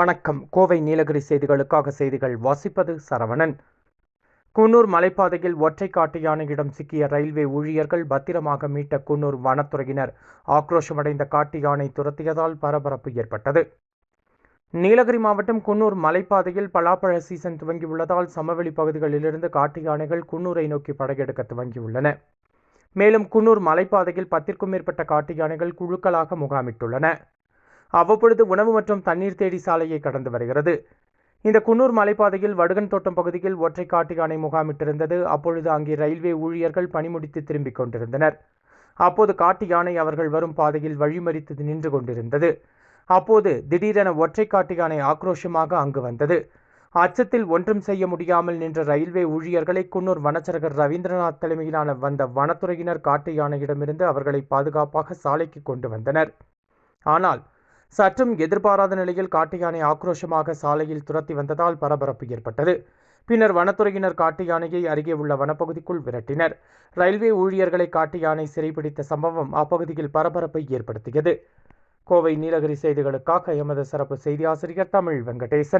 வணக்கம். கோவை நீலகிரி செய்திகளுக்காக செய்திகள் வாசிப்பது சரவணன். குன்னூர் மலைப்பாதையில் ஒற்றை காட்டு யானையிடம் சிக்கிய ரயில்வே ஊழியர்கள் பத்திரமாக மீட்ட குன்னூர் வனத்துறையினர் ஆக்ரோஷமடைந்த காட்டு யானை துரத்தியதால் பரபரப்பு ஏற்பட்டது. நீலகிரி மாவட்டம் குன்னூர் மலைப்பாதையில் பலாப்பழ சீசன் துவங்கியுள்ளதால் சமவெளி பகுதிகளிலிருந்து காட்டு யானைகள் குன்னூரை நோக்கி படையெடுக்க துவங்கியுள்ளன. மேலும் குன்னூர் மலைப்பாதையில் பத்திற்கும் மேற்பட்ட காட்டு யானைகள் குழுக்களாக முகாமிட்டுள்ளன. அவ்வப்பொழுது உணவு மற்றும் தண்ணீர் தேடி சாலையை கடந்து வருகிறது. இந்த குன்னூர் மலைப்பாதையில் வடுகன் தோட்டம் பகுதியில் ஒற்றை காட்டு யானை முகாமிட்டிருந்தது. அப்பொழுது அங்கே ரயில்வே ஊழியர்கள் பணிமுடித்து திரும்பிக் கொண்டிருந்தனர். அப்போது காட்டு யானை அவர்கள் வரும் பாதையில் வழிமறித்து நின்று கொண்டிருந்தது. அப்போது திடீரென ஒற்றை காட்டு யானை ஆக்ரோஷமாக அங்கு வந்தது. அச்சத்தில் ஒன்றும் செய்ய முடியாமல் நின்ற ரயில்வே ஊழியர்களை குன்னூர் வனச்சரகர் ரவீந்திரநாத் தலைமையிலான வந்த வனத்துறையினர் காட்டு யானையிடமிருந்து அவர்களை பாதுகாப்பாக சாலைக்கு கொண்டு வந்தனர். ஆனால் சற்றும் எதிர்பாராத நிலையில் காட்டு யானை ஆக்ரோஷமாக சாலையில் துரத்தி வந்ததால் பரபரப்பு ஏற்பட்டது. பின்னர் வனத்துறையினர் காட்டு யானையை அருகே உள்ள வனப்பகுதிக்குள் விரட்டினர். ரயில்வே ஊழியர்களை காட்டு யானை சிறைபிடித்த சம்பவம் அப்பகுதியில் பரபரப்பை ஏற்படுத்தியது. கோவை நீலகிரி செய்திகளுக்காக எமது சிறப்பு செய்தி ஆசிரியர் தமிழ் வெங்கடேசன்.